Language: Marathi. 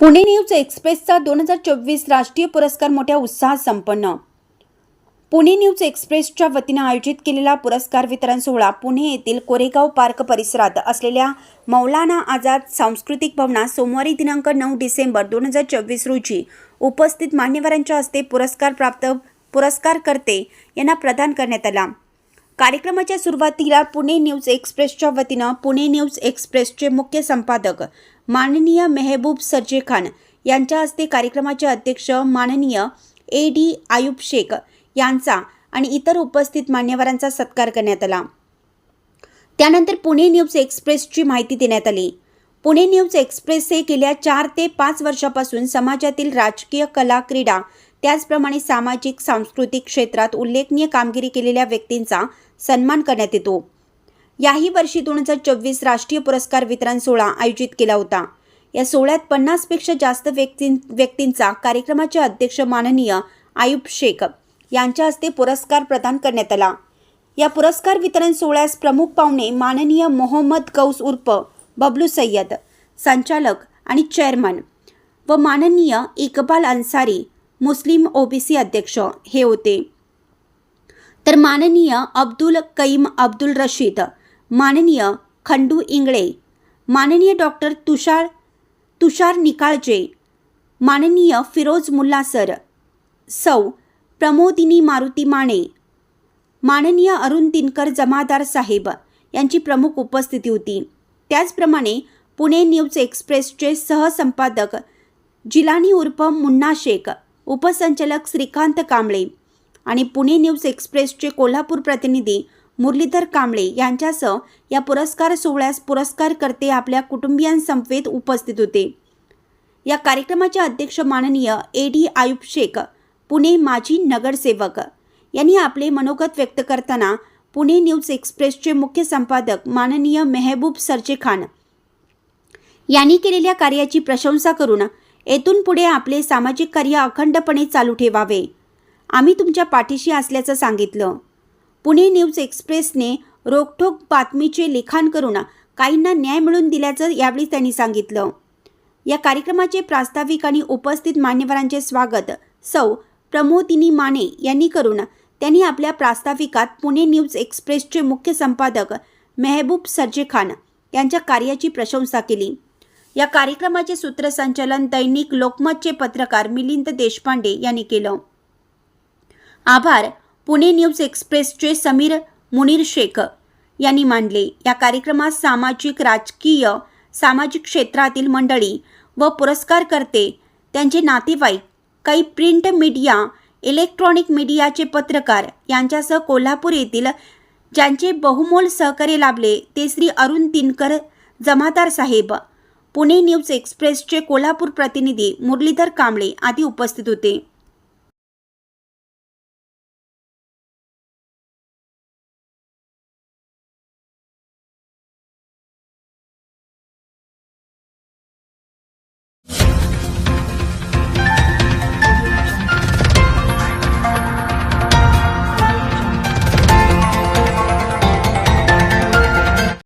पुणे न्यूज एक्सप्रेसचा दोन हजार चोवीस राष्ट्रीय पुरस्कार मोठ्या उत्साहात संपन्न. पुणे न्यूज एक्सप्रेसच्या वतीनं आयोजित केलेला पुरस्कार वितरण सोहळा पुणे येथील कोरेगाव पार्क परिसरात असलेल्या मौलाना आझाद सांस्कृतिक भवनात सोमवारी दिनांक नऊ डिसेंबर दोन हजार चोवीस रोजी उपस्थित मान्यवरांच्या हस्ते पुरस्कार प्राप्त पुरस्कारकर्ते यांना प्रदान करण्यात आला. कार्यक्रमाच्या सुरुवातीला पुणे न्यूज एक्सप्रेसच्या वतीनं पुणे न्यूज एक्सप्रेसचे मुख्य संपादक माननीय मेहबूब सरजे खान यांच्या हस्ते कार्यक्रमाचे अध्यक्ष माननीय ए डी आयुब शेख यांचा आणि इतर उपस्थित मान्यवरांचा सत्कार करण्यात आला. त्यानंतर पुणे न्यूज एक्सप्रेसची माहिती देण्यात आली. पुणे न्यूज एक्सप्रेस हे गेल्या चार ते पाच वर्षापासून समाजातील राजकीय कला क्रीडा त्याचप्रमाणे सामाजिक सांस्कृतिक क्षेत्रात उल्लेखनीय कामगिरी केलेल्या व्यक्तींचा सन्मान करण्यात येतो. याही वर्षी दोन हजार चोवीस राष्ट्रीय पुरस्कार वितरण सोहळा आयोजित केला होता. या सोहळ्यात पन्नासपेक्षा जास्त व्यक्तीं व्यक्तींचा कार्यक्रमाचे अध्यक्ष माननीय आयुब शेख यांच्या हस्ते पुरस्कार प्रदान करण्यात आला. या पुरस्कार वितरण सोहळ्यास प्रमुख पाहुणे माननीय मोहम्मद गौस उर्फ बबलू सय्यद संचालक आणि चेअरमन व माननीय इकबाल अन्सारी मुस्लिम ओबीसी अध्यक्ष हे होते. तर माननीय अब्दुल कईम अब्दुल रशीद माननीय खंडू इंगळे माननीय डॉक्टर तुषार तुषार निकाळजे माननीय फिरोज मुल्ला सर सौ प्रमोदिनी मारुती माने माननीय अरुण दिनकर जमादार साहेब यांची प्रमुख उपस्थिती होती. त्याचप्रमाणे पुणे न्यूज एक्सप्रेसचे सहसंपादक जिलानी उर्फ मुन्ना शेख उपसंचालक श्रीकांत कांबळे आणि पुणे न्यूज एक्सप्रेसचे कोल्हापूर प्रतिनिधी मुरलीधर कांबळे यांच्यासह या पुरस्कार सोहळ्यास पुरस्कारकर्ते आपल्या कुटुंबियांसमवेत उपस्थित होते. या कार्यक्रमाचे अध्यक्ष माननीय ए डी आयुब शेख पुणे माजी नगरसेवक. यांनी आपले मनोगत व्यक्त करताना पुणे न्यूज एक्सप्रेसचे मुख्य संपादक माननीय मेहबूब सरजे खान यांनी केलेल्या कार्याची प्रशंसा करून येथून पुढे आपले सामाजिक कार्य अखंडपणे चालू ठेवावे. आम्ही तुमच्या पाठीशी असल्याचं सांगितलं. पुणे न्यूज एक्सप्रेसने रोखोक बातमीचे लिखाण करून काहींना न्याय मिळवून दिल्याचं यावेळी त्यांनी सांगितलं. या कार्यक्रमाचे प्रास्ताविक आणि उपस्थित मान्यवरांचे स्वागत सौ प्रमोदिनी माने यांनी करून त्यांनी आपल्या प्रास्ताविकात पुणे न्यूज एक्सप्रेसचे मुख्य संपादक मेहबूब सरजे खान यांच्या कार्याची प्रशंसा केली. या कार्यक्रमाचे सूत्रसंचालन दैनिक लोकमतचे पत्रकार मिलिंद देशपांडे यांनी केलं. आभार. पुणे न्यूज एक्सप्रेसचे समीर मुनीर शेख यांनी मांडले. या कार्यक्रमात सामाजिक राजकीय सामाजिक क्षेत्रातील मंडळी व पुरस्कारकर्ते त्यांचे नातेवाईक काही प्रिंट मीडिया इलेक्ट्रॉनिक मीडियाचे पत्रकार यांच्यासह कोल्हापूर येथील ज्यांचे बहुमोल सहकार्य लाभले ते श्री अरुण तिनकर जमादार साहेब पुणे न्यूज एक्सप्रेसचे कोल्हापूर प्रतिनिधी मुरलीधर कांबळे आदी उपस्थित होते.